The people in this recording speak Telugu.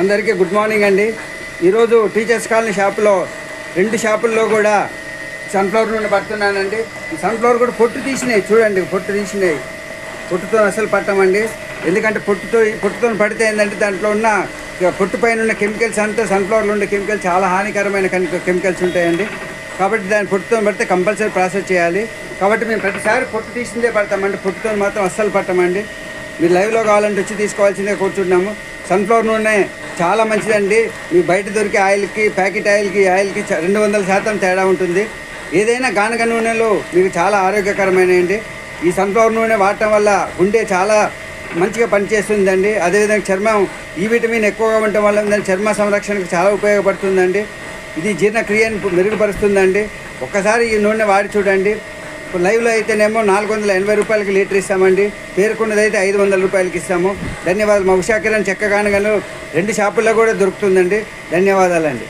అందరికీ గుడ్ మార్నింగ్ అండి. ఈరోజు టీచర్స్ కాలనీ షాపులో రెండు షాపుల్లో కూడా సన్ఫ్లవర్ నూనె పడుతున్నానండి. సన్ఫ్లవర్ కూడా పొట్టు తీసినాయి. చూడండి పొట్టు తీసినాయి. పొట్టుతో అసలు పట్టమండి. ఎందుకంటే పొట్టుతో పొట్టుతో పడితే ఏంటంటే దాంట్లో ఉన్న పొట్టు పైన ఉన్న కెమికల్స్ అంతా సన్ఫ్లవర్లో ఉండే కెమికల్స్ చాలా హానికరమైన కెమికల్స్ ఉంటాయండి. కాబట్టి దాన్ని పొట్టుతో పడితే కంపల్సరీ ప్రాసెస్ చేయాలి. కాబట్టి మేము ప్రతిసారి పొట్టు తీసిందే పడతామండి. పొట్టుతో మాత్రం అస్సలు పట్టమండి. మీరు లైవ్లో కావాలంటే వచ్చి తీసుకోవాల్సిందే కూర్చుంటున్నాము సన్ఫ్లవర్ నూనె చాలా మంచిదండి. మీ బయట దొరికే ఆయిల్కి ప్యాకెట్ ఆయిల్కి ఆయిల్కి రెండు వందల శాతం తేడా ఉంటుంది. ఏదైనా గానక నూనెలు మీకు చాలా ఆరోగ్యకరమైనవి ఈ సన్ఫ్లవర్ నూనె వాడటం వల్ల గుండె చాలా మంచిగా పనిచేస్తుందండి. అదేవిధంగా చర్మం ఈ విటమిన్ ఎక్కువగా ఉండటం వల్ల చర్మ సంరక్షణకు చాలా ఉపయోగపడుతుందండి. ఇది జీర్ణక్రియను మెరుగుపరుస్తుందండి. ఒక్కసారి ఈ నూనె వాడి చూడండి. లైవ్లో అయితేనేమో నాలుగు వందల ఎనభై రూపాయలకి లీటర్ ఇస్తామండి. పేరుకున్నది అయితే ఐదు వందల రూపాయలకి ఇస్తాము. ధన్యవాదాలు. మా ఉషా కిరణ్ చెక్క రెండు షాపుల్లో కూడా దొరుకుతుందండి. ధన్యవాదాలండి.